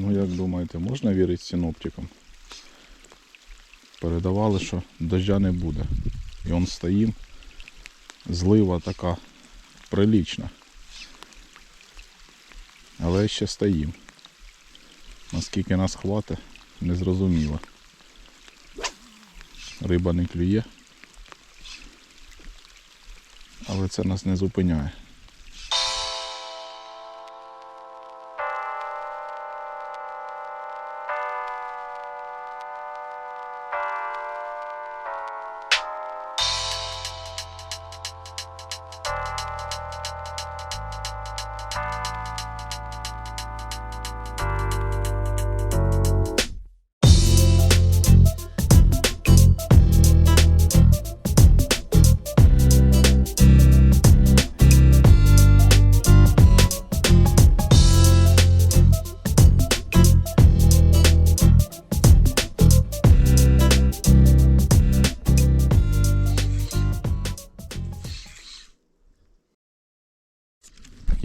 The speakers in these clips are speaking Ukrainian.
Ну як думаєте, можна вірити синоптикам? Передавали, що дождя не буде. І он стоїм. Злива така прилична. Але ще стоїм. Наскільки нас хватить, не зрозуміло. Риба не клює. Але це нас не зупиняє.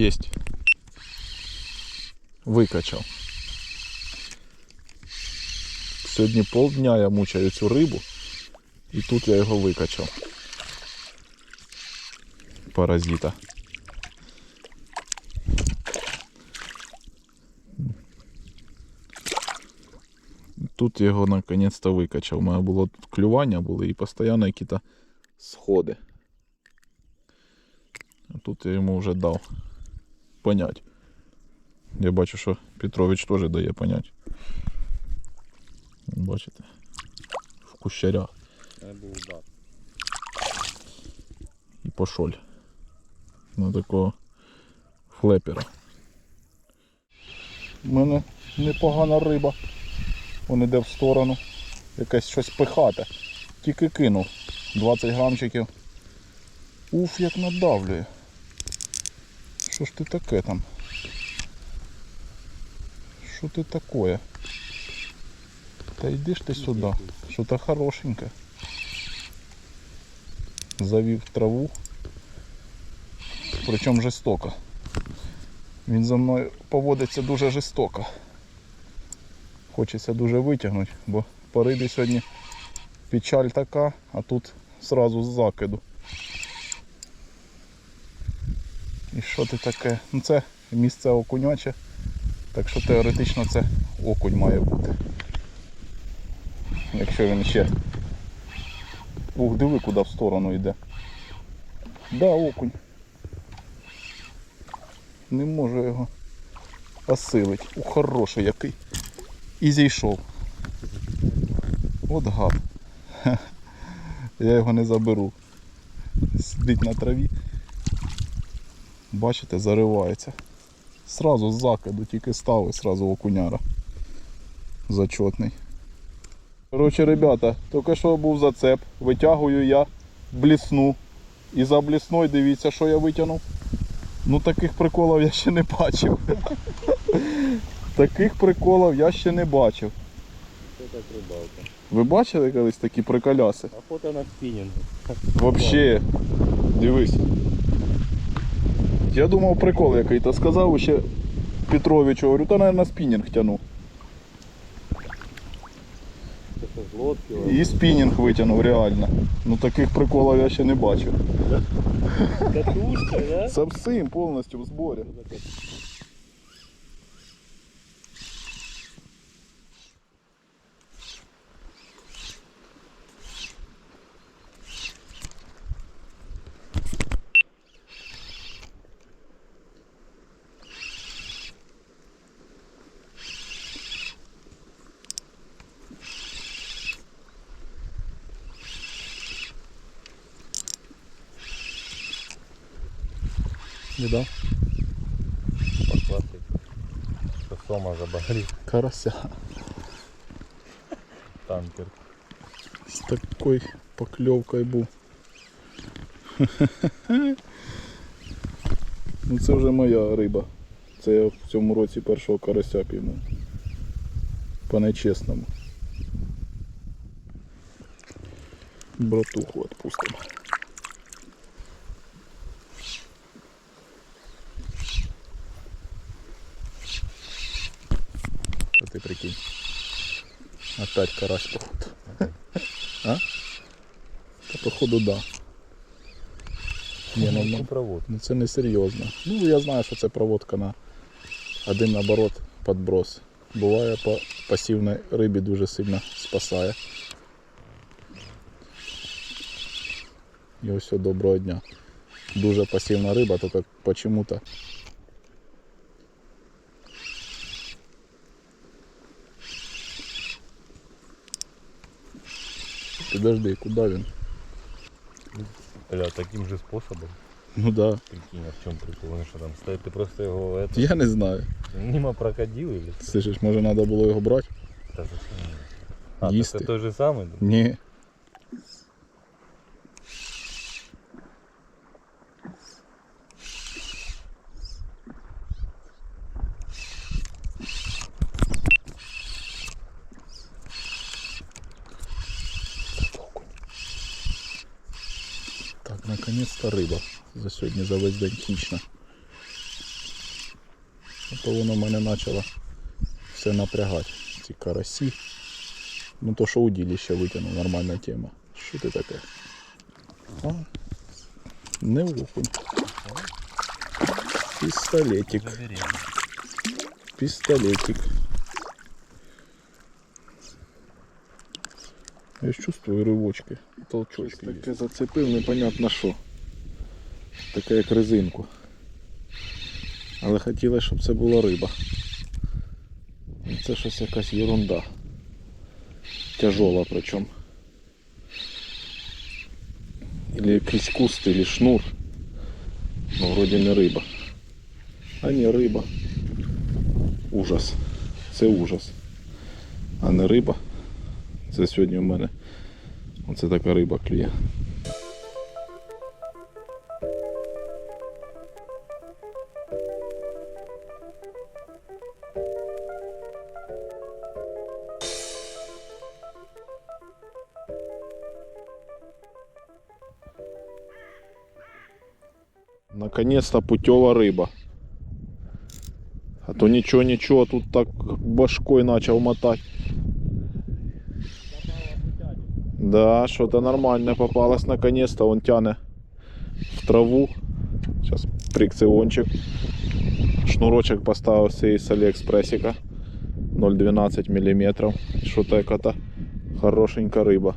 Есть. Викачав. Сьогодні полдня я мучаю цю рибу. І тут я його викачав. Паразита. Тут я його наконець-то викачав. У мене було тут клювання були і постійно якісь сходи. А тут я йому вже дав понять. Я бачу, що Петрович теж дає понять. Бачите? В кущарях Це був удар. і пошоль. На такого флепера. У мене непогана риба. Він іде в сторону. Якесь щось пихате. Тільки кинув. 20 грамчиків. Уф, як надавлює. Що ж ти таке там? Що ти такое? Та йди ж ти сюди. Що то хорошеньке. Завів траву. Причому жорстоко. Він за мною поводиться дуже жорстоко. Хочеться дуже витягнути, бо по рибі сьогодні печаль така, а тут сразу з закиду. І що ти таке? Ну це місце окуняче, так що теоретично це окунь має бути. Якщо він ще. Ух, диви куди в сторону йде. Да, окунь. Не можу його осилить. У хороший який. І зійшов. От гад. Я його не заберу. Сидить на траві. Бачите, заривається. Сразу з закиду тільки став і сразу окуняра. Зачетний. Коротше, ребята, тільки що був зацеп. Витягую я блісну. І за блісною дивіться, що я витягнув. Ну таких приколів я ще не бачив. Таких приколів я ще не бачив. Це так рибалка. Ви бачили колись такі приколяси? Охота на спінінг. Вообще, дивись. Я думав прикол який, то сказав ще Петровичу, говорю, та наверное, спінінг тяну. І спінінг витягнув реально. Ну таких приколів я ще не бачив. Катушка, да? Совсем повністю в зборі. Біда. Похватить. Що сома забагрів. Карася. Танкер. З такою покльовкою був. Ну це вже моя риба. Це я в цьому році першого карася піймав. По нечесному. Братуху відпустимо. ти прикинь. Опять карась, походу. А? Та походу, да. Ні, ну, ну, провод. ну це не серйозно. Ну я знаю, що це проводка на один наоборот підброс. Буває по пасивній рибі дуже сильно спасає. І ось все, доброго дня. Дуже пасивна риба, тільки почему-то Подожди, куда він? Бля, таким же способом. Ну да. Прикинь, а в чем прикол? Вони що там стоять, ти просто його это, Я не знаю. мимо прокодил или? Слышиш, може треба було його брати? Та зачем? А, то Їсти. це той же самий? Ні. Так, наконец-то риба. За сьогодні за весь день хищна. А то воно мене почало все напрягати. Ці карасі. Ну то що удилище витягнув, нормальна тема. Що ти таке? А? Не окунь. Пістолетик. Пістолетик. Я ж чувствую ривочки. Толчочки. Таке зацепив, непонятно що. Таке як резинку. Але хотілося, щоб це була риба. Це щось якась ерунда. Тяжела причем. Или якийсь куст, или шнур. Ну, вроде не риба. А не риба. Ужас. Це ужас. А не риба. Це сьогодні у мене. Оце така риба клює. Наконец-то путева рыба. А то ничего, ничего, тут так башкой начал мотать. Да, что-то нормальное попалось наконец-то. Он тянет в траву. Сейчас фрикциончик. Шнурочек поставил с Алиэкспрессика. 0,12 миллиметров. Что-то яка-то хорошенькая рыба.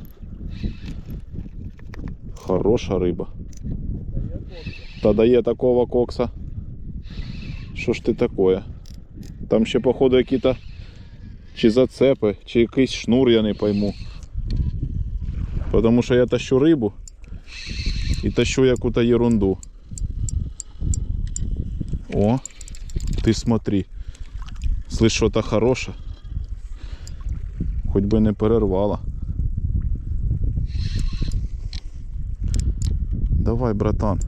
Хорошая рыба. Та дає такого кокса. Що ж ти таке? Там ще, походу, які-то чи зацепи, чи якийсь шнур, я не пойму. Потому що я тащу рибу і тащу яку-то ерунду. О, ти смотри. Слышь, що-то хороше. Хоч би не перервала. Давай, братан.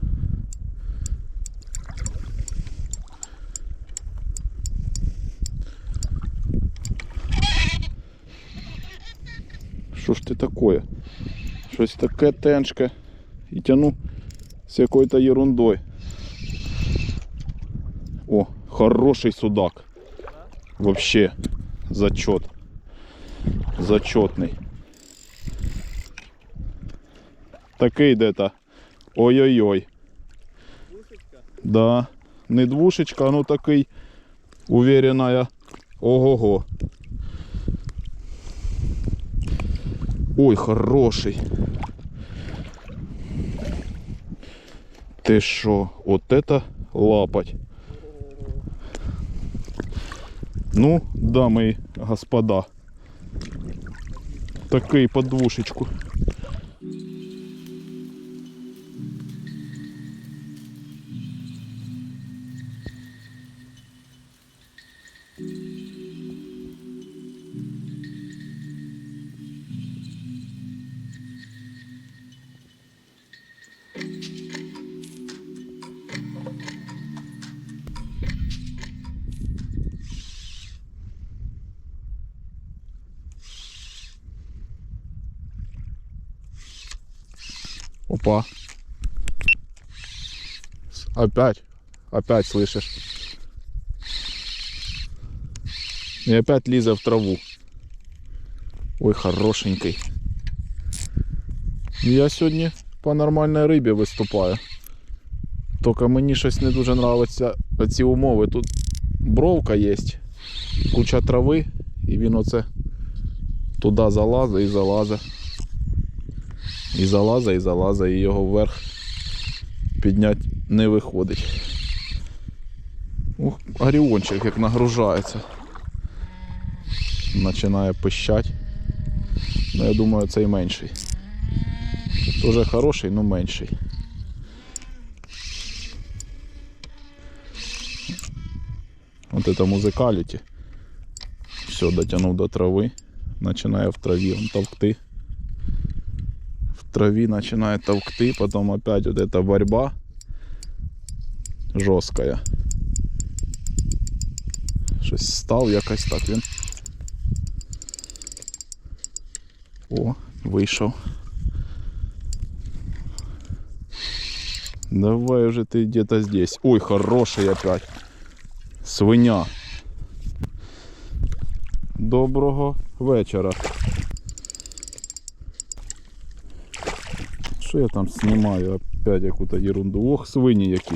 Що ж ти таке? Щось таке теншке. І тяну з якою-то ерундой. О, хороший судак. Вообще зачет. Зачетний. Такий де-то. Ой-ой-ой. Да. Не двушечка, ну такий уверенная. Ого-го. Ой, хороший. Ты шо, вот это лапать. Ну, дамы и господа. Такий по Опа. С- Опять. Опять слышишь. І опять лізе в траву. Ой, хорошенький. Я сьогодні по нормальній рибі виступаю. Тільки мені щось не дуже нравиться ці умови. Тут бровка є, куча трави, і він оце туди залазить і залазить. І залазить, і залазить, і його вверх підняти не виходить. Ух, Оріончик як нагружається. Починає пищать. Ну, я думаю, цей менший. Тоже хороший, но менший. Вот это музикаліті. Все, дотянув до трави. Починає в траві он товкти. Траві починає товкти, потом опять вот эта борьба жорсткая. Щось став якось так він. О, вийшов. Давай уже ты где-то здесь. Ой, хороший опять. Свиня. Доброго вечора. Що я там знімаю? Опять яку-то ерунду. Ох, свині які.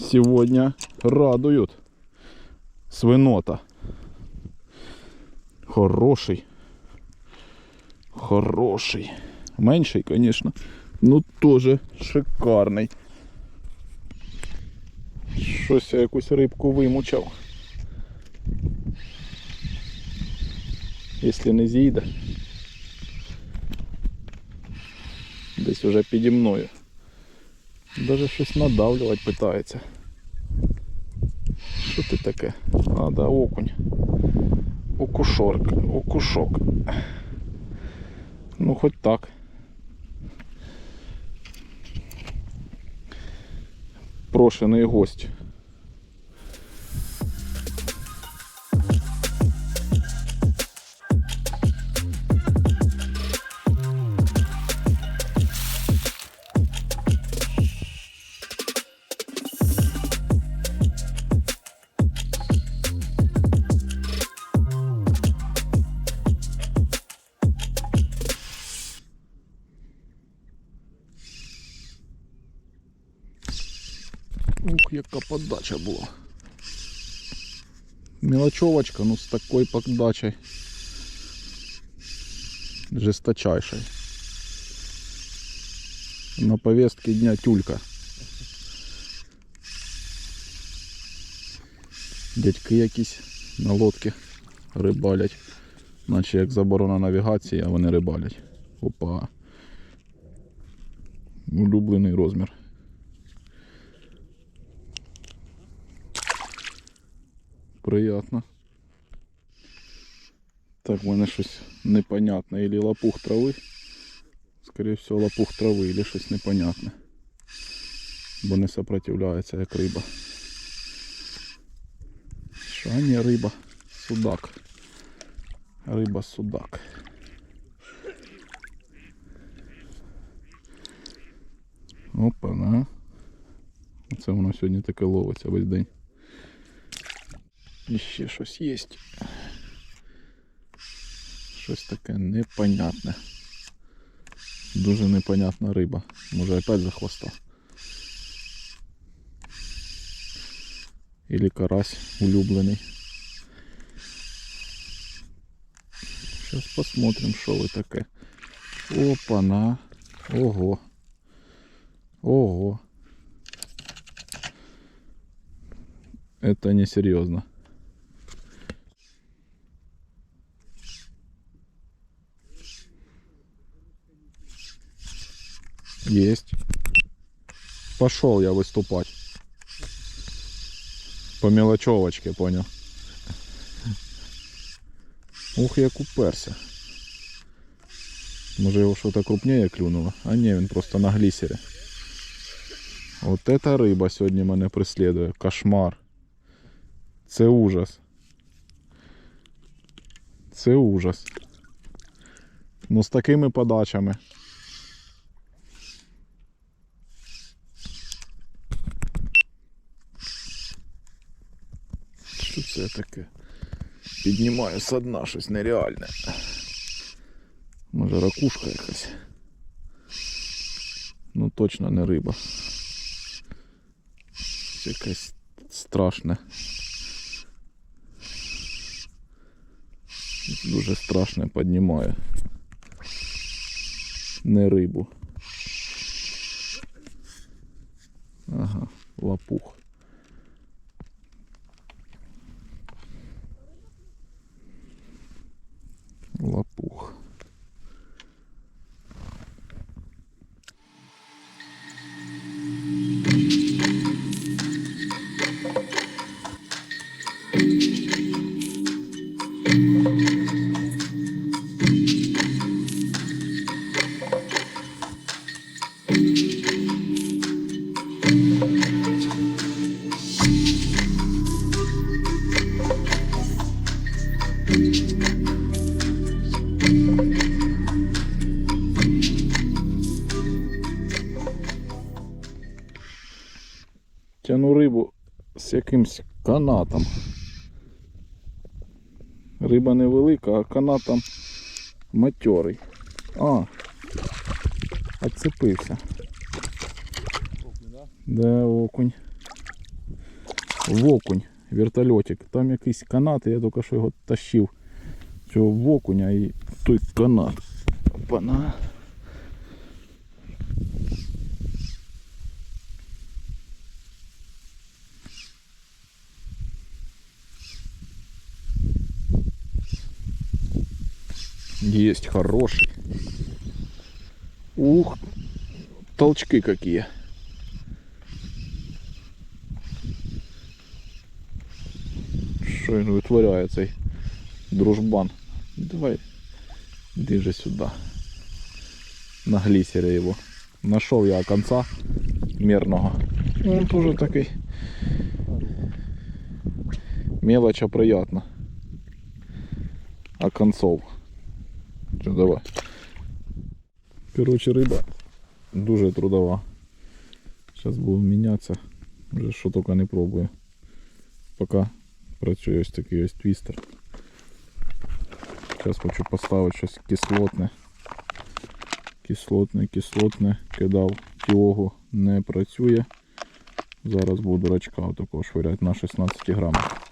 Сегодня радуют. Свинота. Хороший. Хороший. Менший, конечно. Ну теж шикарний. Щось я якусь рибку вимучав. Якщо не зійде. Десь уже піді мною. Даже щось надавлювати питається. Що ти таке? А, да, окунь. Окушорк, окушок. Ну, хоч так. Прошений гость. Ух, яка подача була. Мелочевочка, ну з такою подачей. Жесточайшей. На повестке дня тюлька. Дядьки якісь на лодці рибалять. Наче як заборона навігації, а вони рибалять. Опа. Улюблений розмір. Приятно. Так, в мене щось непонятне. Или лопух трави. Скорее всего, лопух трави, или щось непонятне. Бо не сопротивляється, як риба. Що, ні, риба. Судак. Риба судак. Опа, на. Оце воно сьогодні таке ловиться весь день. І ще щось є. Щось таке непонятне. Дуже непонятна риба. Може опять за хвоста. Или карась улюблений. Сейчас посмотрим, що ви таке. Опа-на. Ого. Ого. Это не серьезно. Есть. Пошел я выступать. По мелочевочке, понял. Ух, як уперся. Може його щось крупніше клюнуло? А ні, він просто на глісері. От эта риба сьогодні мене преслідує. Кошмар. Це ужас. Це ужас. Ну з такими подачами. Що це таке? піднімаю со дна щось нереальне. Може ракушка якась. Ну точно не риба. Це якесь страшне. Дуже страшне піднімаю. Не рибу. Ага, лопух. Тяну рибу з якимсь канатом. Риба невелика, а канат там матьорий. А, отцепився. Де окунь? В окунь, вертольотик. Там якийсь канат, я тільки що його тащив. Цього в окуня і той канат. Опана. Есть хороший. Ух, толчки какие. Що він витворяє цей дружбан? Давай, іди же сюди. На глісері його. Нашов я конца мирного. Ну, Он тоже такий. Мелочь, а приятно. А концов. Все, давай. Риба дуже трудова. Зараз буду мінятися. Вже що тільки не пробую. Поки працює ось такий ось твістер. Зараз хочу поставити щось кислотне. Кислотне, кислотне. Кидав тіогу, не працює. Зараз буду рачка отакого швиряти на 16 грамах.